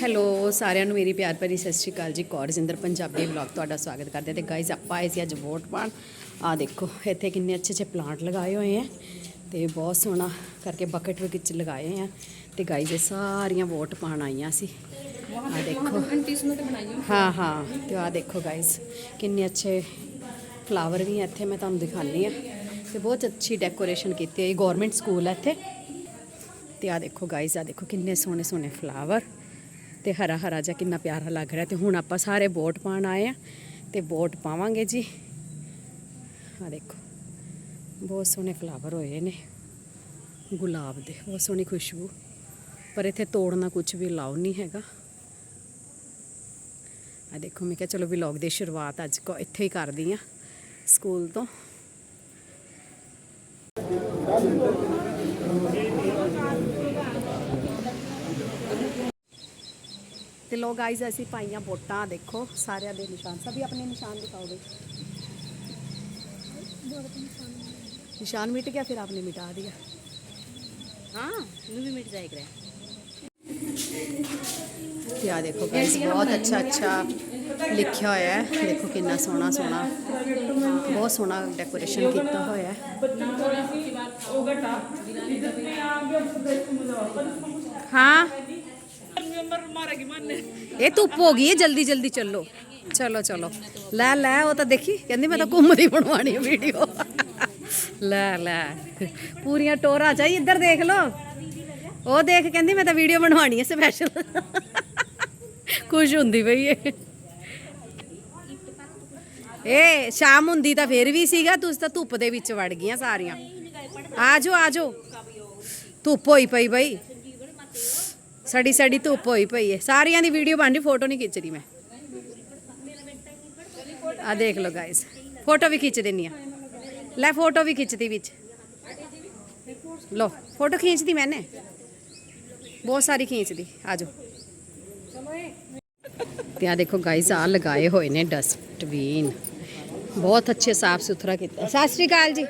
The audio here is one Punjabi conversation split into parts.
ਹੈਲੋ ਸਾਰਿਆਂ ਨੂੰ ਮੇਰੀ ਪਿਆਰ ਭਰੀ ਸਤਿ ਸ਼੍ਰੀ ਅਕਾਲ ਜੀ। ਕੌਰਜਿੰਦਰ ਪੰਜਾਬੀ ਵਲੌਗ ਤੁਹਾਡਾ ਸਵਾਗਤ ਕਰਦੇ ਹਾਂ ਤੇ ਗਾਇਜ਼ ਆਪਾਂ ਆਏ ਸੀ ਅੱਜ ਵੋਟ ਪਾਣ ਆ ਦੇਖੋ, ਇੱਥੇ ਕਿੰਨੇ ਅੱਛੇ ਅੱਛੇ ਪਲਾਂਟ ਲਗਾਏ ਹੋਏ ਆ ਤੇ ਬਹੁਤ ਸੋਹਣਾ ਕਰਕੇ ਬਕਟ ਵਿੱਚ ਲਗਾਏ ਆ ਤੇ ਗਾਇਜ਼ ਇਹ ਸਾਰੀਆਂ ਵੋਟ ਪਾਣ ਆਈਆਂ ਸੀ। ਆ ਦੇਖੋ। ਹਾਂ ਹਾਂ। ਤੇ ਆ ਦੇਖੋ ਗਾਇਜ਼ ਕਿੰਨੇ ਅੱਛੇ ਫਲਾਵਰ ਵੀ ਆ ਇੱਥੇ ਮੈਂ ਤੁਹਾਨੂੰ ਦਿਖਾਣੀ ਆ ਤੇ ਬਹੁਤ ਅੱਛੀ ਡੈਕੋਰੇਸ਼ਨ ਕੀਤੀ ਹੈ ਇਹ ਗਵਰਨਮੈਂਟ ਸਕੂਲ ਹੈ ਇੱਥੇ। ਤੇ ਆ ਦੇਖੋ ਗਾਇਜ਼ ਆ ਦੇਖੋ ਕਿੰਨੇ ਸੋਹਣੇ ਸੋਹਣੇ ਫਲਾਵਰ ਤੇ ਹਰਾ ਹਰਾ ਜਿਹਾ ਕਿੰਨਾ ਪਿਆਰਾ ਲੱਗ ਰਿਹਾ। ਤੇ ਹੁਣ ਆਪਾਂ ਸਾਰੇ ਵੋਟ ਪਾਣ ਆਏ ਆ। ਤੇ ਵੋਟ ਪਾਵਾਂਗੇ ਜੀ। ਆ ਦੇਖੋ ਬਹੁਤ ਸੋਹਣੇ ਫਲਾਵਰ ਹੋਏ ਨੇ। ਗੁਲਾਬ ਦੇ ਬਹੁਤ ਸੋਹਣੀ ਖੁਸ਼ਬੂ। ਪਰ ਇੱਥੇ ਤੋੜਨਾ ਕੁਝ ਵੀ ਲਾਉ ਨਹੀਂ ਹੈਗਾ। ਆ ਦੇਖੋ ਮੈਂ ਕਿਹਾ ਚਲੋ ਵਲੌਗ ਦੀ ਸ਼ੁਰੂਆਤ ਅੱਜ ਕੋ ਇੱਥੇ ਹੀ ਕਰਦੀ ਆ ਸਕੂਲ ਤੋਂ ਤੇ ਲੋ ਗਾਇਜ਼ ਅਸੀਂ ਪਾਈਆਂ ਵੋਟਾਂ ਦੇਖੋ ਸਾਰਿਆਂ ਦੇ ਨਿਸ਼ਾਨ ਸਭੀ ਆਪਣੇ ਨਿਸ਼ਾਨ ਦਿਖਾਓ ਬਈ निशान मिट गया फिर आपने मिटा दिया हाँ भी मिट जाएगा ਤੇ ਆ ਦੇਖੋ ਗਾਈਜ਼ ਬਹੁਤ ਅੱਛਾ ਅੱਛਾ ਲਿਖਿਆ ਹੋਇਆ ਹੈ। ਦੇਖੋ ਕਿੰਨਾ ਸੋਹਣਾ ਸੋਹਣਾ, ਬਹੁਤ ਸੋਹਣਾ ਡੈਕੋਰੇਸ਼ਨ ਕੀਤਾ ਹੋਇਆ ਹੈ। ਹਾਂ। ਇਹ ਧੁੱਪ ਹੋ ਗਈ ਹੈ, ਜਲਦੀ ਜਲਦੀ ਚੱਲੋ। ਚਲੋ ਚਲੋ। ਲੈ ਲੈ, ਉਹ ਤਾਂ ਦੇਖੀ, ਕਹਿੰਦੀ ਮੈਂ ਤਾਂ ਘੁੰਮਦੀ ਬਣਵਾਣੀ ਹੈ ਵੀਡੀਓ ਲੈ ਲੈ। ਪੂਰੀਆਂ ਟੋਰਾ ਚਾਹੀ ਇੱਧਰ ਦੇਖ ਲਓ। ਉਹ ਦੇਖ, ਕਹਿੰਦੀ ਮੈਂ ਤਾਂ ਵੀਡੀਓ ਬਣਵਾਣੀ ਹੈ ਸਪੈਸ਼ਲ ਖੁਸ਼ ਹੁੰਦੀ ਪਈ ਏ। ਏ, ਸ਼ਾਮ ਹੁੰਦੀ ਤਾਂ ਫੇਰ ਵੀ ਸੀਗਾ, ਤੁਸੀਂ ਤਾਂ ਧੁੱਪ ਦੇ ਵਿੱਚ ਵੜ ਗਈਆਂ ਸਾਰੀਆਂ। ਆਜੋ ਆਜੋ। ਧੁੱਪ ਹੋਈ ਪਈ ਬਈ। ਸੜੀ ਸੜੀ ਧੁੱਪ ਹੋਈ ਪਈ ਏ। ਸਾਰਿਆਂ ਦੀ ਵੀਡੀਓ ਬਣ ਰਹੀ, ਫੋਟੋ ਨਹੀਂ ਖਿੱਚਦੀ ਮੈਂ। ਆ ਦੇਖ ਲਓ ਗਾਇਸ ਫੋਟੋ ਵੀ ਖਿੱਚ ਦਿੰਨੀ ਆ। ਲੈ, ਫੋਟੋ ਵੀ ਖਿੱਚਦੀ ਵਿੱਚ। ਲੋ ਫੋਟੋ ਖਿੱਚਦੀ ਮੈਨੇ। ਬਹੁਤ ਸਾਰੀ ਖਿੱਚਦੀ। ਆਜੋ। ਤੇ ਆ ਦੇਖੋ ਗਾਇਸ ਆ ਲਗਾਏ ਹੋਏ ਨੇ ਡਸਟਬਿਨ ਬਹੁਤ ਅੱਛੇ ਸਾਫ ਸੁਥਰਾ ਕੀਤਾ ਸਤਿ ਸ੍ਰੀ ਅਕਾਲ ਜੀ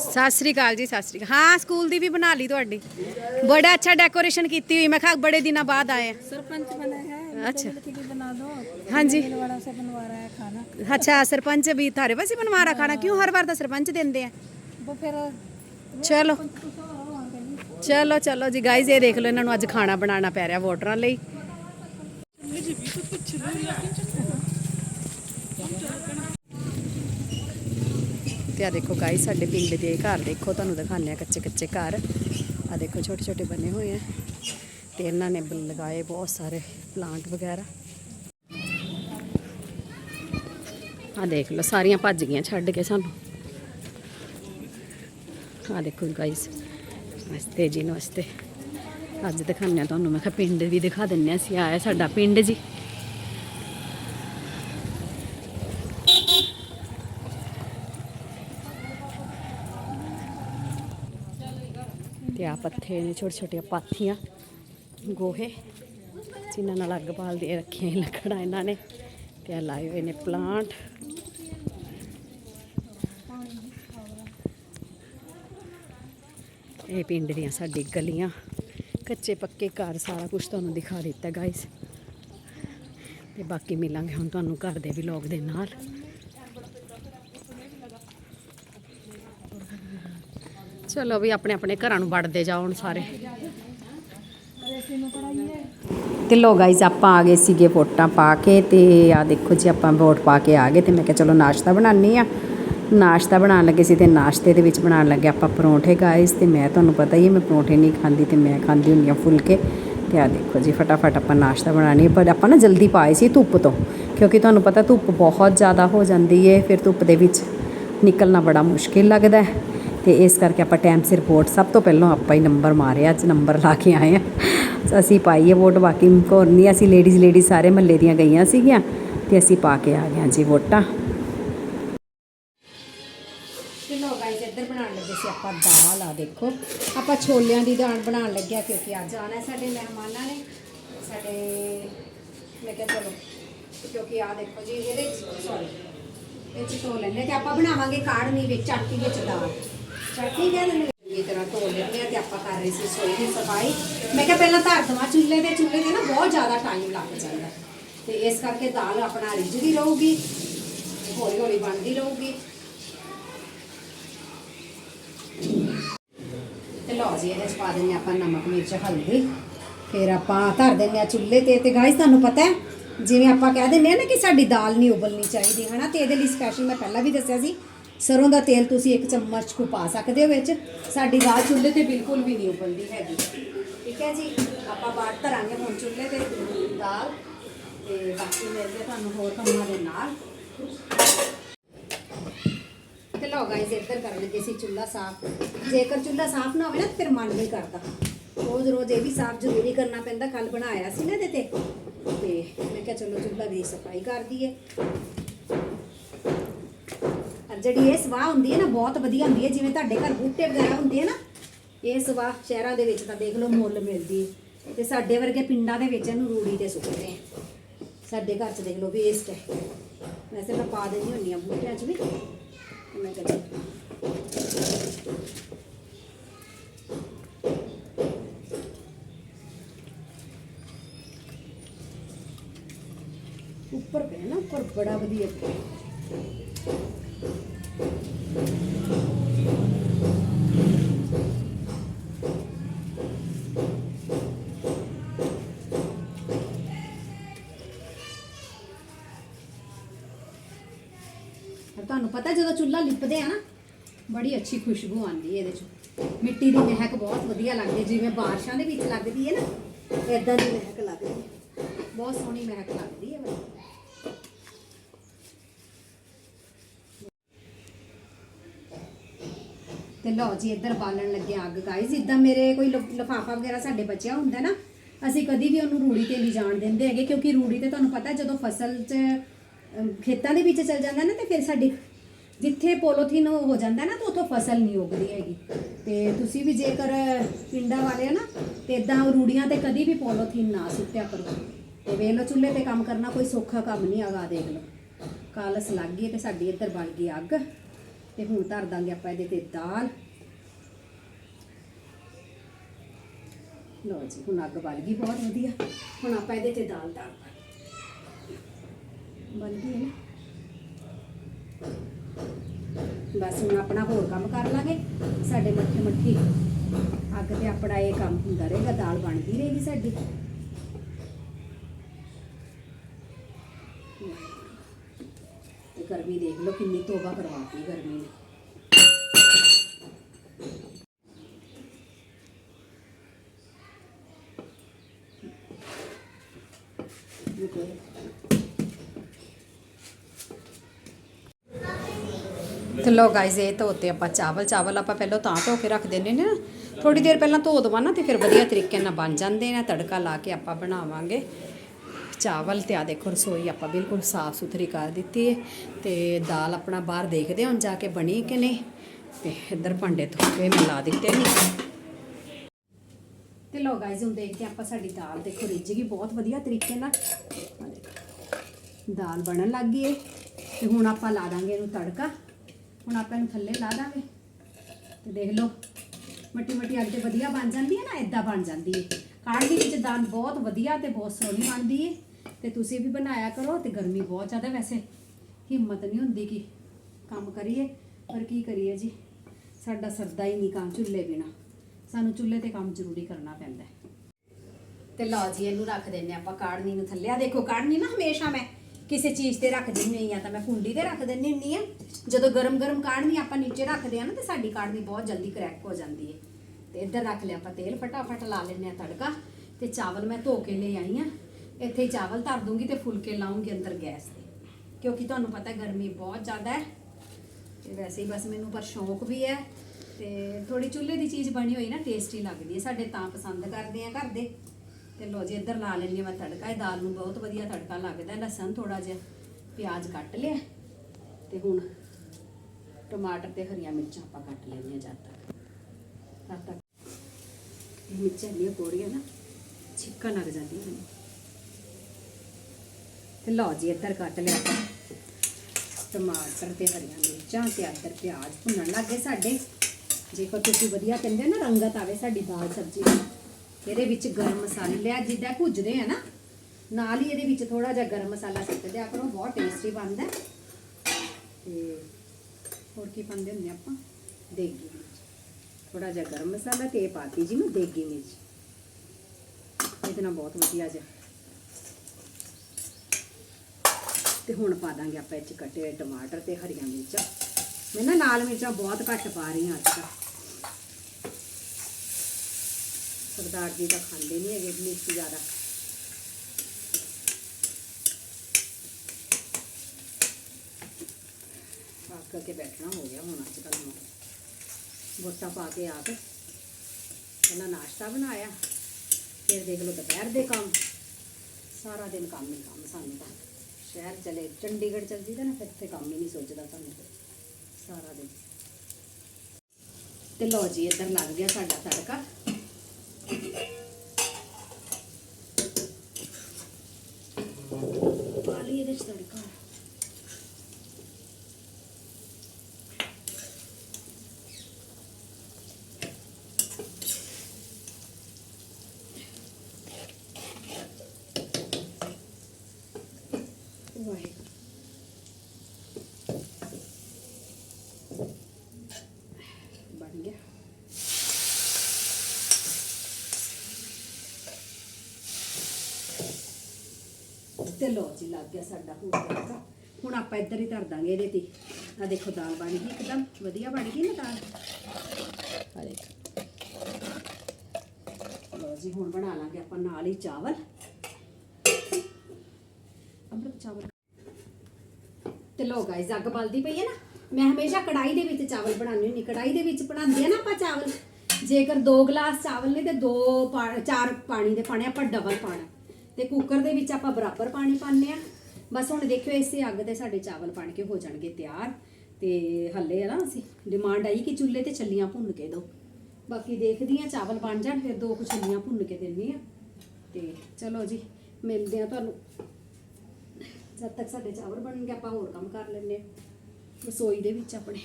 ਸਤਿ ਸ੍ਰੀ ਅਕਾਲ ਜੀ ਸਤਿ ਸ੍ਰੀ ਅਕਾਲ ਹਾਂ ਸਕੂਲ ਦੀ ਵੀ ਬਣਾ ਲਈ ਤੁਹਾਡੀ ਬੜਾ ਅੱਛਾ ਡੈਕੋਰੇਸ਼ਨ ਕੀਤੀ ਹੋਈ ਮੈਂ ਕਿਹਾ ਬੜੇ ਦਿਨਾਂ ਬਾਅਦ ਆਏ ਆ सरपंच बना है अच्छा लड़की भी बना दो ਹਾਂਜੀ बड़ा से बनवा रहा है खाना ਅੱਛਾ ਸਰਪੰਚ ਵੀ ਥਾਰੇ ਵਸੀ ਬਣਵਾ ਰਾ ਖਾਣਾ ਕਿਉਂ ਹਰ ਵਾਰ ਤਾਂ ਸਰਪੰਚ ਦਿੰਦੇ ਆ वो फिर ਚਲੋ ਚਲੋ ਚਲੋ ਜੀ ਗਾਇਜ਼ ਇਹ ਦੇਖ ਲਓ ਇਹਨਾਂ ਨੂੰ ਅੱਜ ਖਾਣਾ ਬਣਾਉਣਾ ਪੈ ਰਿਹਾ ਵੋਟਰਾਂ ਲਈ ਤੇ ਆ ਦੇਖੋ ਗਾਈ ਸਾਡੇ ਪਿੰਡ ਦੇ ਘਰ ਦੇਖੋ, ਤੁਹਾਨੂੰ ਦਿਖਾਉਂਦੇ ਆ ਕੱਚੇ ਕੱਚੇ ਘਰ। ਆ ਦੇਖੋ, ਛੋਟੇ ਛੋਟੇ ਬਣੇ ਹੋਏ ਆ। ਤੇ ਇਹਨਾਂ ਨੇ ਬ- ਲਗਾਏ ਬਹੁਤ ਸਾਰੇ ਪਲਾਂਟ ਵਗੈਰਾ। ਆ ਦੇਖ ਲਓ, ਸਾਰੀਆਂ ਭੱਜ ਗਈਆਂ, ਛੱਡ ਕੇ ਸਾਨੂੰ। ਆ ਦੇਖੋ ਗਾਇਸ ਨਮਸਤੇ ਜੀ ਨਮਸਤੇ ਅੱਜ ਦਿਖਾਉਂਦੇ ਹਾਂ ਤੁਹਾਨੂੰ। ਮੈਂ ਕਿਹਾ ਪਿੰਡ ਵੀ ਦਿਖਾ ਦਿੰਨੇ ਆ ਅਸੀਂ ਆਇਆ ਸਾਡਾ ਪਿੰਡ ਜੀ। ਤੇ ਆ ਪੱਥੇ ਨੇ ਛੋਟੇ ਛੋਟੀਆਂ ਪਾਥੀਆਂ, ਗੋਹੇ। ਜਿਨ੍ਹਾਂ ਨਾਲ ਅੱਗ ਬਾਲਦੇ ਰੱਖੀਆਂ ਸੀ ਲੱਕੜਾਂ ਇਹਨਾਂ ਨੇ। ਤੇ ਆ ਲਾਏ ਹੋਏ ਨੇ ਪਲਾਂਟ। ਇਹ ਪਿੰਡ ਦੀਆਂ ਸਾਡੀ ਗਲੀਆਂ। ਕੱਚੇ ਪੱਕੇ ਘਰ ਸਾਰਾ ਕੁਝ ਤੁਹਾਨੂੰ ਦਿਖਾ ਦਿੱਤਾ ਗਾਇਸ ਤੇ ਬਾਕੀ ਮਿਲਾਂਗੇ ਹੁਣ ਤੁਹਾਨੂੰ ਘਰ ਦੇ ਵਲੌਗ ਦੇ ਨਾਲ। ਚਲੋ ਵੀ ਆਪਣੇ ਆਪਣੇ ਘਰਾਂ ਨੂੰ ਵੜਦੇ ਜਾਓ ਹੁਣ ਸਾਰੇ। ਤੇ ਲੋ ਗਾਇਜ਼ ਆਪਾਂ ਆ ਗਏ ਸੀਗੇ ਵੋਟਾਂ ਪਾ ਕੇ ਤੇ ਆ ਦੇਖੋ ਜੀ, ਆਪਾਂ ਵੋਟ ਪਾ ਕੇ ਆ ਗਏ ਤੇ ਮੈਂ ਕਿਹਾ ਚਲੋ ਨਾਸ਼ਤਾ ਬਣਾਉਣੀ ਆ ਨਾਸ਼ਤਾ ਬਣਾਉਣ ਲੱਗੇ ਸੀ ਤੇ ਨਾਸ਼ਤੇ ਦੇ ਵਿੱਚ ਬਣਾਉਣ ਲੱਗੇ ਆਪਾਂ ਪਰੌਂਠੇ ਗਾਇਜ਼ ਤੇ ਮੈਂ ਤੁਹਾਨੂੰ ਪਤਾ ਹੀ ਹੈ ਮੈਂ ਪਰੌਂਠੇ ਨਹੀਂ ਖਾਂਦੀ ਤੇ ਮੈਂ ਖਾਂਦੀ ਹੁੰਦੀ ਆ ਫੁਲਕੇ। ਤੇ ਆ ਦੇਖੋ ਜੀ, ਫਟਾਫਟ ਆਪਾਂ ਨਾਸ਼ਤਾ ਬਣਾਣੀ ਪਰ ਆਪਾਂ ਨਾ ਜਲਦੀ ਪਾਏ ਸੀ ਧੁੱਪ ਤੋਂ, ਕਿਉਂਕਿ ਤੁਹਾਨੂੰ ਪਤਾ ਧੁੱਪ ਬਹੁਤ ਜ਼ਿਆਦਾ ਹੋ ਜਾਂਦੀ ਹੈ ਫਿਰ ਧੁੱਪ ਦੇ ਵਿੱਚ ਨਿਕਲਣਾ ਬੜਾ ਮੁਸ਼ਕਿਲ ਲੱਗਦਾ ਹੈ। ਤੇ ਇਸ ਕਰਕੇ ਆਪਾਂ ਟਾਈਮ ਸਿਰ ਵੋਟ ਸਭ ਤੋਂ ਪਹਿਲਾਂ ਆਪਾਂ ਹੀ ਨੰਬਰ ਮਾਰਿਆ, ਅੱਜ ਨੰਬਰ ਲਾ ਕੇ ਆਏ ਆ। ਅਸੀਂ ਪਾਈਏ ਵੋਟ ਬਾਕੀ ਕੋਰ ਨਹੀਂ, ਅਸੀਂ ਲੇਡੀਜ਼ ਲੇਡੀਜ਼ ਸਾਰੇ ਮਹੱਲੇ ਦੀਆਂ ਗਈਆਂ ਸੀਗੀਆਂ, ਤੇ ਅਸੀਂ ਪਾ ਕੇ ਆ ਗਏ ਹਾਂ ਜੀ ਵੋਟਾਂ ਆਪਾਂ ਦਾਲ ਆ ਦੇਖੋ। ਆਪਾਂ ਛੋਲਿਆਂ ਦੀ ਦਾਲ ਬਣਾਉਣ ਲੱਗਿਆ ਕਿਉਂਕਿ ਅੱਜ ਆਣਾ ਸਾਡੇ ਮਹਿਮਾਨਾਂ ਨੇ। ਸਾਡੇ, ਮੈਂ ਕਿਹਾ ਚਲੋ, ਕਿਉਂਕਿ ਆ ਦੇਖੋ ਜੀ, ਇਹਦੇ ਸੌਰੀ ਇਹ ਚ ਧੋ ਲੈਂਦੇ ਤੇ ਆਪਾਂ ਬਣਾਵਾਂਗੇ ਕਾੜਨੀ ਵਿੱਚ ਚਾਟੀ ਵਿੱਚ ਦਾਲ। ਚਟਨੀ ਕਹਿੰਦੇ ਨੇ ਇਹ ਤਰ੍ਹਾਂ ਧੋ ਲੈਂਦੇ ਆ ਤੇ ਆਪਾਂ ਕਰ ਰਹੇ ਸੀ ਸੋਈ ਦੀ ਸਫ਼ਾਈ। ਮੈਂ ਕਿਹਾ ਪਹਿਲਾਂ ਧਰ ਦਵਾਂ ਚੁੱਲ੍ਹੇ ਤੇ ਚੁੱਲ੍ਹੇ ਦੇ ਨਾ ਬਹੁਤ ਜ਼ਿਆਦਾ ਟਾਈਮ ਲੱਗ ਜਾਂਦਾ। ਤੇ ਇਸ ਕਰਕੇ ਦਾਲ ਆਪਣਾ ਰਿੱਝਦੀ ਰਹੂਗੀ ਹੌਲੀ ਹੌਲੀ ਬਣਦੀ ਰਹੂਗੀ। ਲਓ ਜੀ, ਇਹਦੇ ਚ ਪਾ ਦਿੰਦੇ ਆਪਾਂ ਨਮਕ, ਮਿਰਚ, ਹਲਦੀ। ਫਿਰ ਆਪਾਂ ਧਰ ਦਿੰਦੇ ਆ ਚੁੱਲ੍ਹੇ ਤੇ ਤੇ ਗਾਇਸ ਤੁਹਾਨੂੰ ਪਤਾ ਹੈ, ਜਿਵੇਂ ਆਪਾਂ ਕਹਿ ਦਿੰਦੇ ਆ ਨਾ ਕਿ ਸਾਡੀ ਦਾਲ ਨਹੀਂ ਉਬਲਣੀ ਚਾਹੀਦੀ, ਹਨਾ? ਤੇ ਇਹਦੇ ਲਈ ਸਪੈਸ਼ਲ ਮੈਂ ਪਹਿਲਾਂ ਵੀ ਦੱਸਿਆ ਸੀ, ਸਰੋਂ ਦਾ ਤੇਲ ਤੁਸੀਂ ਇੱਕ ਚਮਚ ਕੁ ਪਾ ਸਕਦੇ ਹੋ ਵਿੱਚ। ਸਾਡੀ ਦਾਲ ਚੁੱਲ੍ਹੇ ਤੇ ਬਿਲਕੁਲ ਵੀ ਨਹੀਂ ਉਬਲਦੀ ਹੈਗੀ। ਠੀਕ ਹੈ ਜੀ? ਆਪਾਂ ਬਾਅਦ ਧਰਾਂਗੇ ਹੁਣ ਚੁੱਲ੍ਹੇ ਤੇ ਦਾਲ, ਤੇ ਬਾਕੀ ਮਿਲਦੇ ਤੁਹਾਨੂੰ ਹੋਰ ਕੰਮਾਂ ਦੇ ਨਾਲ। ਤੇ ਲਓ ਗਾਇਸ ਇੱਧਰ ਕਰਨ ਲੱਗੇ ਸੀ ਚੁੱਲ੍ਹਾ ਸਾਫ਼। ਜੇਕਰ ਚੁੱਲ੍ਹਾ ਸਾਫ਼ ਨਾ ਹੋਵੇ ਨਾ, ਫਿਰ ਮਨ ਨਹੀਂ ਕਰਦਾ। ਰੋਜ਼ ਰੋਜ਼ ਇਹ ਵੀ ਸਾਫ਼ ਜ਼ਰੂਰੀ ਕਰਨਾ ਪੈਂਦਾ ਕੱਲ ਬਣਾਇਆ ਸੀ ਨਾ ਇਹਦੇ ਤੇ। ਤੇ ਮੈਂ ਕਿਹਾ ਚਲੋ ਚੁੱਲ੍ਹਾ ਦੀ ਸਫ਼ਾਈ ਕਰ ਦਈਏ ਔਰ ਜਿਹੜੀ ਇਹ ਸਵਾਹ ਹੁੰਦੀ ਹੈ ਨਾ, ਬਹੁਤ ਵਧੀਆ ਹੁੰਦੀ ਹੈ ਜਿਵੇਂ ਤੁਹਾਡੇ ਘਰ ਬੂਟੇ ਵਗੈਰਾ ਹੁੰਦੇ ਆ ਨਾ, ਇਹ ਸਵਾਹ ਸ਼ਹਿਰਾਂ ਦੇ ਵਿੱਚ ਤਾਂ ਦੇਖ ਲਓ ਮੁੱਲ ਮਿਲਦੀ ਹੈ ਤੇ ਸਾਡੇ ਵਰਗੇ ਪਿੰਡਾਂ ਦੇ ਵਿੱਚ ਇਹਨੂੰ ਰੂੜੀ ਤੇ ਸੁੱਟਦੇ ਆ। ਸਾਡੇ ਘਰ 'ਚ ਦੇਖ ਲਓ ਵੇਸਟ ਹੈ ਵੈਸੇ ਮੈਂ ਪਾ ਦਿੰਦੀ ਹੁੰਦੀ ਆ ਬੂਟਿਆਂ 'ਚ ਵੀ। ਮੈਂ ਉੱਪਰ ਪਿਆ ਨਾ ਉੱਪਰ ਬੜਾ ਵਧੀਆ। ਪਿਆ ਪਤਾ ਜਦੋਂ ਚੁੱਲ੍ਹਾ ਲਿਪਦੇ ਆ ਨਾ ਬੜੀ ਅੱਛੀ ਖੁਸ਼ਬੂ ਆਉਂਦੀ ਹੈ ਇਹਦੇ ਚੋਂ। ਮਿੱਟੀ ਦੀ ਮਹਿਕ ਬਹੁਤ ਵਧੀਆ ਲੱਗਦੀ ਹੈ ਜਿਵੇਂ ਬਾਰਿਸ਼ਾਂ ਦੇ ਵਿੱਚ ਲੱਗਦੀ ਹੈ ਨਾ ਇਦਾਂ ਦੀ ਮਹਿਕ ਲੱਗਦੀ ਹੈ। ਬਹੁਤ ਸੋਹਣੀ ਮਹਿਕ ਲੱਗਦੀ ਹੈ ਤੇ ਲਓ ਜੀ ਇੱਧਰ ਬਾਲਣ ਲੱਗੇ ਅੱਗ। ਗਾਈਜ਼ ਇਦਾਂ ਮੇਰੇ ਕੋਈ ਲਫਾਫਾ ਵਗੈਰਾ ਸਾਡੇ ਬਚਿਆ ਹੁੰਦਾ ਨਾ ਅਸੀਂ ਕਦੀ ਵੀ ਉਹਨੂੰ ਰੂੜੀ ਤੇ ਨਹੀਂ ਜਾਣ ਦਿੰਦੇ ਹੈਗੇ ਕਿਉਂਕਿ ਰੂੜੀ ਤੇ ਤੁਹਾਨੂੰ ਪਤਾ ਜਦੋਂ ਫਸਲ 'ਚ ਅਮ, ਖੇਤਾਂ ਦੇ ਵਿੱਚ ਚਲ ਜਾਂਦਾ ਨਾ ਤੇ ਫਿਰ ਸਾਡੀ ਜਿੱਥੇ ਪੋਲੋਥੀਨ ਹੋ ਜਾਂਦਾ ਨਾ, ਤਾਂ ਉਥੋਂ ਫਸਲ ਨਹੀਂ ਉਗਦੀ ਹੈਗੀ। ਤੇ ਤੁਸੀਂ ਵੀ ਜੇਕਰ ਪਿੰਡਾਂ ਵਾਲੇ ਆ ਨਾ, ਤੇ ਇਦਾਂ ਰੂੜੀਆਂ ਤੇ ਕਦੀ ਵੀ ਪੋਲੋਥੀਨ ਨਾ ਸੁੱਟਿਆ ਕਰੋ। ਤੇ ਵੇਖ ਲਓ, ਚੁੱਲ੍ਹੇ ਤੇ ਕੰਮ ਕਰਨਾ ਕੋਈ ਸੌਖਾ ਕੰਮ ਨਹੀਂ ਹੈਗਾ ਦੇਖ ਲਓ। ਕਾਲਸ ਲੱਗ ਗਈ ਤੇ ਸਾਡੀ ਇੱਧਰ ਬਲ ਗਈ ਅੱਗ। ਤੇ ਹੁਣ ਧਰ ਦਾਂਗੇ ਆਪਾਂ ਇਹਦੇ ਤੇ ਦਾਲ। ਲਓ ਜੀ, ਹੁਣ ਅੱਗ ਬਲ ਗਈ, ਬਹੁਤ ਵਧੀਆ। ਹੁਣ ਆਪਾਂ ਇਹਦੇ ਤੇ ਦਾਲ ਧਰ ਦਾਂਗੇ। ਬਣ ਗਈ ਹੈ ਨਾ? ਬਸ ਹੁਣ ਆਪਣਾ ਹੋਰ ਕੰਮ ਕਰ ਲਾਂਗੇ। ਸਾਡੇ ਮੱਠੇ ਮੱਠੀ ਅੱਗ ਤੇ ਆਪਣਾ ਇਹ ਕੰਮ ਹੁੰਦਾ ਰਹੇਗਾ, ਦਾਲ ਬਣਦੀ ਰਹੇਗੀ ਸਾਡੀ। ਗਰਮੀ ਦੇਖ ਲਓ ਕਿੰਨੀ ਤੋਬਾ ਕਰਵਾਤੀ ਗਰਮੀ ਨੇ। ਤੇ ਲੋ ਗਾਇਜ਼ ਇਹ ਧੋਤੇ ਆਪਾਂ ਚਾਵਲ। ਚਾਵਲ ਆਪਾਂ ਪਹਿਲਾਂ ਤਾਂ ਧੋ ਕੇ ਰੱਖ ਦਿੰਦੇ ਨੇ ਨਾ। ਥੋੜੀ ਦੇਰ ਪਹਿਲਾਂ ਧੋ ਦਵਾਂ ਨਾ ਤੇ ਫਿਰ ਵਧੀਆ ਤਰੀਕੇ ਨਾਲ ਬਣ ਜਾਂਦੇ ਨੇ। ਤੜਕਾ ਲਾ ਕੇ ਆਪਾਂ ਬਣਾਵਾਂਗੇ। ਚਾਵਲ ਤੇ ਆ ਦੇਖੋ, ਰਸੋਈ ਆਪਾਂ ਬਿਲਕੁਲ ਸਾਫ਼ ਸੁਥਰੀ ਕਰ ਦਿੱਤੀ ਹੈ ਤੇ ਦਾਲ ਆਪਣਾ ਬਾਹਰ ਦੇਖਦੇ ਹਾਂ ਹੁਣ ਜਾ ਕੇ ਬਣੀ ਕਿ ਨਹੀਂ। ਤੇ ਇੱਧਰ ਭਾਂਡੇ ਧੋ ਕੇ ਮਿਲਾ ਦਿੱਤੇ ਨੇ। ਤੇ ਲੋ ਗਾਇਜ਼ ਹੁਣ ਦੇਖਦੇ ਹਾਂ ਆਪਾਂ ਸਾਡੀ ਦਾਲ। ਦੇਖੋ, ਰਿੱਝ ਗਈ ਬਹੁਤ ਵਧੀਆ ਤਰੀਕੇ ਨਾਲ। ਦਾਲ ਬਣਨ ਲੱਗ ਗਈ ਹੈ ਤੇ ਹੁਣ ਆਪਾਂ ਲਾ ਦਾਂਗੇ ਇਹਨੂੰ ਤੜਕਾ। ਹੁਣ ਆਪਾਂ ਇਹਨੂੰ ਥੱਲੇ ਲਾ ਦਾਂਗੇ ਤੇ ਦੇਖ ਲਓ, ਮੱਟੀ ਮੱਟੀ ਅੱਗ ਤੇ ਵਧੀਆ ਬਣ ਜਾਂਦੀ ਹੈ ਨਾ ਇਦਾਂ ਬਣ ਜਾਂਦੀ ਹੈ। ਕਾੜ੍ਹੀ ਵਿੱਚ ਦਾਲ ਬਹੁਤ ਵਧੀਆ ਤੇ ਬਹੁਤ ਸੋਹਣੀ ਬਣਦੀ ਹੈ ਤੇ ਤੁਸੀਂ ਵੀ ਬਣਾਇਆ ਕਰੋ ਤੇ ਗਰਮੀ ਬਹੁਤ ਜ਼ਿਆਦਾ ਵੈਸੇ, ਹਿੰਮਤ ਨਹੀਂ ਹੁੰਦੀ ਕਿ ਕੰਮ ਕਰੀਏ, ਪਰ ਕੀ ਕਰੀਏ ਜੀ? ਸਾਡਾ ਸਰਦਾ ਹੀ ਨਹੀਂ ਕੰਮ ਚੁੱਲ੍ਹੇ ਬਿਨਾ। ਸਾਨੂੰ ਚੁੱਲ੍ਹੇ ਤੇ ਕੰਮ ਜ਼ਰੂਰੀ ਕਰਨਾ ਪੈਂਦਾ ਹੈ। ਤੇ ਲਓ ਜੀ, ਇਹਨੂੰ ਰੱਖ ਦਿੰਨੇ ਆਪਾਂ ਕਾੜਨੀ ਨੂੰ ਥੱਲੇ। ਆ ਦੇਖੋ ਕਾੜਨੀ ਨਾ ਹਮੇਸ਼ਾ ਮੈਂ ਕਿਸੇ ਚੀਜ਼ ਤੇ ਰੱਖ ਦਿੰਨੀ ਹੋਈ ਆ, ਤਾਂ ਮੈਂ ਕੁੰਡੀ ਤੇ ਰੱਖ ਦਿੰਨੀ ਹੁੰਨੀ ਆ। ਜਦੋਂ ਗਰਮ ਗਰਮ ਕਾੜਨੀ ਆਪਾਂ ਨੀਚੇ ਰੱਖਦੇ ਆ ਨਾ, ਤੇ ਸਾਡੀ ਕਾੜਨੀ ਬਹੁਤ ਜਲਦੀ ਕਰੈਕ ਹੋ ਜਾਂਦੀ ਹੈ ਤੇ ਇੱਧਰ ਰੱਖ ਲਿਆ ਆਪਾਂ ਤੇਲ, ਫਟਾਫਟ ਲਾ ਲੈਨੇ ਆ ਤੜਕਾ। ਤੇ ਚਾਵਲ ਮੈਂ ਧੋ ਕੇ ਲੈ ਆਈ ਆ। ਇੱਥੇ ਹੀ ਚਾਵਲ ਧਰ ਦੂੰਗੀ ਤੇ ਫੁਲਕੇ ਲਾਉਂਗੀ ਅੰਦਰ ਗੈਸ ਤੇ। ਕਿਉਂਕਿ ਤੁਹਾਨੂੰ ਪਤਾ ਗਰਮੀ ਬਹੁਤ ਜ਼ਿਆਦਾ ਹੈ। ਤੇ ਵੈਸੇ ਹੀ ਬਸ ਮੈਨੂੰ ਪਰ ਸ਼ੌਂਕ ਵੀ ਹੈ। ਤੇ ਥੋੜੀ ਚੁੱਲ੍ਹੇ ਦੀ ਚੀਜ਼ ਬਣੀ ਹੋਈ ਨਾ, ਟੇਸਟੀ ਲੱਗਦੀ ਹੈ। ਸਾਡੇ ਤਾਂ ਪਸੰਦ ਕਰਦੇ ਆ ਘਰ ਦੇ। ਤੇ ਲੋ ਜੀ, ਇੱਧਰ ਲਾ ਲੈਣੀ ਮੈਂ ਤੜਕਾ। ਇਹ ਦਾਲ ਨੂੰ ਬਹੁਤ ਵਧੀਆ ਤੜਕਾ ਲੱਗਦਾ ਲਸਣ ਥੋੜਾ ਜਿਹਾ ਪਿਆਜ਼ ਕੱਟ ਲਿਆ ਤੇ ਹੁਣ ਟਮਾਟਰ ਤੇ ਹਰੀਆਂ ਮਿਰਚਾਂ ਆਪਾਂ ਕੱਟ ਲੈਣੀਆਂ ਜਦ ਤੱਕ। ਤਦ ਤੱਕ ਇਹ ਮਿਰਚਾਂ ਨਹੀਂ ਕੋੜੀਆਂ ਨਾ, ਛਿੱਕਾ ਲੱਗ ਜਾਂਦੀਆਂ ਨੇ। ਤੇ ਲਓ ਜੀ, ਇੱਧਰ ਕੱਟ ਲਿਆ ਆਪਾਂ ਟਮਾਟਰ ਤੇ ਹਰੀਆਂ ਮਿਰਚਾਂ ਤੇ ਇੱਧਰ ਪਿਆਜ਼ ਭੁੰਨਣ ਲੱਗੇ ਸਾਡੇ। ਜੇਕਰ ਤੁਸੀਂ ਵਧੀਆ ਕਹਿੰਦੇ ਨਾ, ਰੰਗਤ ਆਵੇ ਸਾਡੀ ਦਾਲ ਸਬਜ਼ੀ ਦੀ। ਇਹਦੇ ਵਿੱਚ ਗਰਮ ਮਸਾਲੇ ਲਿਆ, ਜਿੱਦਾਂ ਭੁੱਜਦੇ ਆ ਨਾ, ਨਾਲ ਹੀ ਇਹਦੇ ਵਿੱਚ ਥੋੜਾ ਜਿਹਾ ਗਰਮ ਮਸਾਲਾ ਸੁੱਟ ਦਿਆ ਕਰੋ, ਬਹੁਤ ਟੇਸਟੀ ਬਣਦਾ ਹੈ। ਤੇ ਹੋਰ ਕੀ ਪਾਉਂਦੇ ਹੁੰਦੇ ਆਪਾਂ? ਦੇਗੀ ਮਿਰਚ। ਥੋੜਾ ਜਿਹਾ ਗਰਮ ਮਸਾਲਾ ਤੇ ਇਹ ਪਾਤੀ ਜੀ ਮੈਂ ਦੇਗੀ ਮਿਰਚ। ਇਹਦੇ ਨਾਲ ਬਹੁਤ ਵਧੀਆ ਜਿਹਾ। ਤੇ ਹੁਣ ਪਾ ਦਾਂਗੇ ਆਪਾਂ ਇਹ 'ਚ ਕੱਟੇ ਹੋਏ ਟਮਾਟਰ ਤੇ ਹਰੀਆਂ ਮਿਰਚਾਂ। ਮੈਂ ਨਾ ਲਾਲ ਮਿਰਚਾਂ ਬਹੁਤ ਘੱਟ ਪਾ ਰਹੀ ਹਾਂ ਅੱਜ ਕੱਲ੍ਹ। ਸਰਦਾਰ ਤਾਂ ਖਾਂਦੇ ਨਹੀਂ ਹੈਗੇ, ਮਿਰਚ ਜ਼ਿਆਦਾ। ਪਾਕ ਕਰਕੇ ਬੈਠਣਾ ਹੋ ਗਿਆ ਹੁਣ ਅੱਜ ਕੱਲ੍ਹ ਨੂੰ ਵੋਟਾਂ ਪਾ ਕੇ ਆ ਕੇ ਪਹਿਲਾਂ ਨਾਸ਼ਤਾ ਬਣਾਇਆ, ਫਿਰ ਦੇਖ ਲਓ ਦੁਪਹਿਰ ਦੇ ਕੰਮ। ਸਾਰਾ ਦਿਨ ਕੰਮ ਹੀ ਕੰਮ ਸਾਨੂੰ ਤਾਂ। ਸ਼ਹਿਰ ਚਲੇ, ਚੰਡੀਗੜ੍ਹ ਚਲ ਜੀਦਾ ਨਾ, ਫਿਰ ਇੱਥੇ ਕੰਮ ਹੀ ਨਹੀਂ ਸੋਚਦਾ ਤੁਹਾਨੂੰ ਸਾਰਾ ਦਿਨ। ਤੇ ਲਓ ਜੀ, ਇੱਧਰ ਲੱਗ ਗਿਆ ਸਾਡਾ ਤੜਕਾ। ਪਾ ਲਈ ਇਹਦੇ ਚ ਤੜਕਾ ਵਾਹਿਗੁਰੂ ਬਣ ਗਿਆ ਤੇ ਲੋ ਜੀ, ਲੱਗ ਗਿਆ ਸਾਡਾ ਹੁਣ ਤੜਕਾ। ਹੁਣ ਆਪਾਂ ਇੱਧਰ ਹੀ ਧਰ ਦਾਂਗੇ ਇਹਦੇ ਤੇ। ਆ ਦੇਖੋ, ਦਾਲ ਬਣ ਗਈ ਇੱਕਦਮ। ਵਧੀਆ ਬਣ ਗਈ ਨਾ ਦਾਲ? ਆ ਦੇਖੋ। ਲੋ ਜੀ, ਹੁਣ ਬਣਾ ਲਾਂਗੇ ਆਪਾਂ ਨਾਲ ਹੀ ਚਾਵਲ। ਅੰਮ੍ਰਿਤ ਚਾਵਲ। ਤੇ ਲੋ ਗਾਇਜ਼ ਅੱਗ ਬਲਦੀ ਪਈ ਹੈ ਨਾ। ਮੈਂ ਹਮੇਸ਼ਾ ਕੜਾਈ ਦੇ ਵਿੱਚ ਚਾਵਲ ਬਣਾਉਂਦੀ ਹੁੰਦੀ ਕੜਾਈ ਦੇ ਵਿੱਚ ਬਣਾਉਂਦੇ ਆ ਨਾ ਆਪਾਂ ਚਾਵਲ। ਜੇਕਰ 2 ਗਲਾਸ ਚਾਵਲ ਨੇ ਤੇ 2 ਚਾਰ ਪਾਣੀ ਦੇ ਪਾਣੇ, ਆਪਾਂ ਡਬਲ ਪਾਣਾ ਤੇ ਕੁੱਕਰ ਦੇ ਵਿੱਚ ਆਪਾਂ ਬਰਾਬਰ ਪਾਣੀ ਪਾਉਂਦੇ ਆ ਬਸ ਹੁਣ ਦੇਖਿਓ ਇਸੇ ਅੱਗ ਤੇ ਸਾਡੇ ਚਾਵਲ ਬਣ ਕੇ ਹੋ ਜਾਣਗੇ ਤਿਆਰ। ਤੇ ਹੱਲੇ ਆ ਨਾ ਅਸੀਂ ਡਿਮਾਂਡ ਆਈ ਕਿ ਚੁੱਲ੍ਹੇ ਤੇ ਛੱਲੀਆਂ ਭੁੰਨ ਕੇ ਦਿਓ ਬਾਕੀ ਦੇਖਦੀ ਆ ਚਾਵਲ ਬਣ ਜਾਣ, ਫਿਰ ਦੋ ਕੁ ਛੱਲੀਆਂ ਭੁੰਨ ਕੇ ਦਿੰਨੀ ਆ ਤੇ ਚਲੋ ਜੀ, ਮਿਲਦੇ ਆ ਤੁਹਾਨੂੰ। ਜਦ ਤੱਕ ਸਾਡੇ ਚਾਵਲ ਬਣਨਗੇ ਆਪਾਂ ਹੋਰ ਕੰਮ ਕਰ ਲੈਂਦੇ ਹਾਂ। ਰਸੋਈ ਦੇ ਵਿੱਚ ਆਪਣੇ।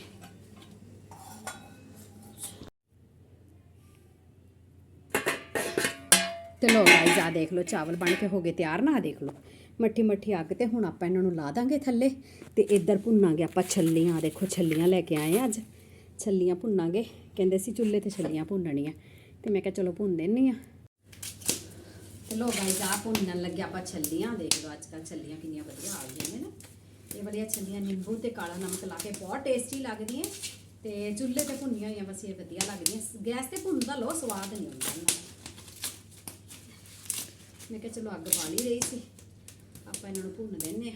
ਤੇ ਲੋ ਗਾਇਜ਼ ਆ ਦੇਖ ਲਓ, ਚਾਵਲ ਬਣ ਕੇ ਹੋ ਗਏ ਤਿਆਰ, ਨਾ ਦੇਖ ਲਓ। ਮੱਠੀ ਮੱਠੀ ਅੱਗ ਤੇ ਹੁਣ ਆਪਾਂ ਇਹਨਾਂ ਨੂੰ ਲਾ ਦਾਂਗੇ ਥੱਲੇ ਤੇ ਇੱਧਰ ਭੁੰਨਾਂਗੇ ਆਪਾਂ ਛੱਲੀਆਂ ਦੇਖੋ ਛੱਲੀਆਂ ਲੈ ਕੇ ਆਏ ਆ ਅੱਜ। ਛੱਲੀਆਂ ਭੁੰਨਾਂਗੇ, ਕਹਿੰਦੇ ਸੀ ਚੁੱਲ੍ਹੇ ਤੇ ਛੱਲੀਆਂ ਭੁੰਨਣੀਆਂ। ਤੇ ਮੈਂ ਕਿਹਾ ਚਲੋ ਭੁੰਨ ਦਿੰਨੀ ਆ। ਤੇ ਲੋ ਗਾਇਜ਼ ਆ ਭੁੰਨਣ ਲੱਗਿਆ ਆਪਾਂ ਛੱਲੀਆਂ, ਦੇਖ ਲਓ ਅੱਜ ਕੱਲ੍ਹ ਛੱਲੀਆਂ ਕਿੰਨੀਆਂ ਵਧੀਆ ਆ ਗਈਆਂ ਨੇ ਨਾ। ਇਹ ਵਾਲੀਆਂ ਛੱਲੀਆਂ ਨਿੰਬੂ ਤੇ ਕਾਲਾ ਨਮਕ ਲਾ ਕੇ ਬਹੁਤ ਟੇਸਟੀ ਲੱਗਦੀਆਂ ਤੇ ਚੁੱਲ੍ਹੇ ਤੇ ਭੁੰਨੀਆਂ ਹੋਈਆਂ, ਬਸ ਇਹ ਵਧੀਆ ਲੱਗਦੀਆਂ। ਗੈਸ ਤੇ ਭੁੰਨਦਾ ਲੋ ਸਵਾਦ ਨਹੀਂ ਆਉਂਦਾ। ਮੈਂ ਕਿਹਾ ਚਲੋ ਅੱਗ ਬਾਲ ਹੀ ਰਹੀ ਸੀ। ਆਪਾਂ ਇਹਨਾਂ ਨੂੰ ਭੁੰਨ ਦਿੰਨੇ ਆ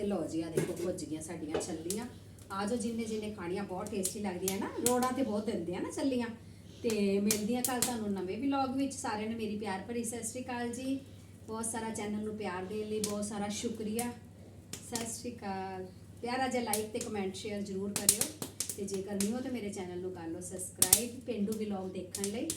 ਤੇ ਲਓ ਜੀ, ਆ ਦੇਖੋ, ਭੁੱਜ ਗਈਆਂ ਸਾਡੀਆਂ ਛੱਲੀਆਂ। ਆ ਜੋ ਜਿੰਨੇ ਜਿੰਨੇ ਖਾਣੀਆਂ, ਬਹੁਤ ਟੇਸਟੀ ਲੱਗਦੀਆਂ ਨਾ। ਰੋੜਾਂ ਤੇ ਬਹੁਤ ਦਿੰਦੇ ਆ ਨਾ ਛੱਲੀਆਂ। ਤੇ ਮਿਲਦੀਆਂ ਕੱਲ ਤੁਹਾਨੂੰ ਨਵੇਂ ਵਲੌਗ ਵਿੱਚ। ਸਾਰਿਆਂ ਨੂੰ ਮੇਰੀ ਪਿਆਰ ਭਰੀ ਸਤਿ ਸ਼੍ਰੀ ਅਕਾਲ ਜੀ। ਬਹੁਤ ਸਾਰਾ ਚੈਨਲ ਨੂੰ ਪਿਆਰ ਦੇਣ ਲਈ ਬਹੁਤ ਸਾਰਾ ਸ਼ੁਕਰੀਆ। ਸਤਿ ਸ਼੍ਰੀ ਅਕਾਲ। ਪਿਆਰਾ ਜਿਹਾ ਲਾਈਕ ਤੇ ਕਮੈਂਟ ਸ਼ੇਅਰ ਜ਼ਰੂਰ ਕਰਿਓ। ਤੇ ਜੇਕਰ ਨਹੀਂ ਹੋ ਤਾਂ ਮੇਰੇ ਚੈਨਲ ਨੂੰ ਕਰ ਲਓ ਸਬਸਕ੍ਰਾਈਬ ਪਿੰਡੂ ਵਲੌਗ ਦੇਖਣ ਲਈ।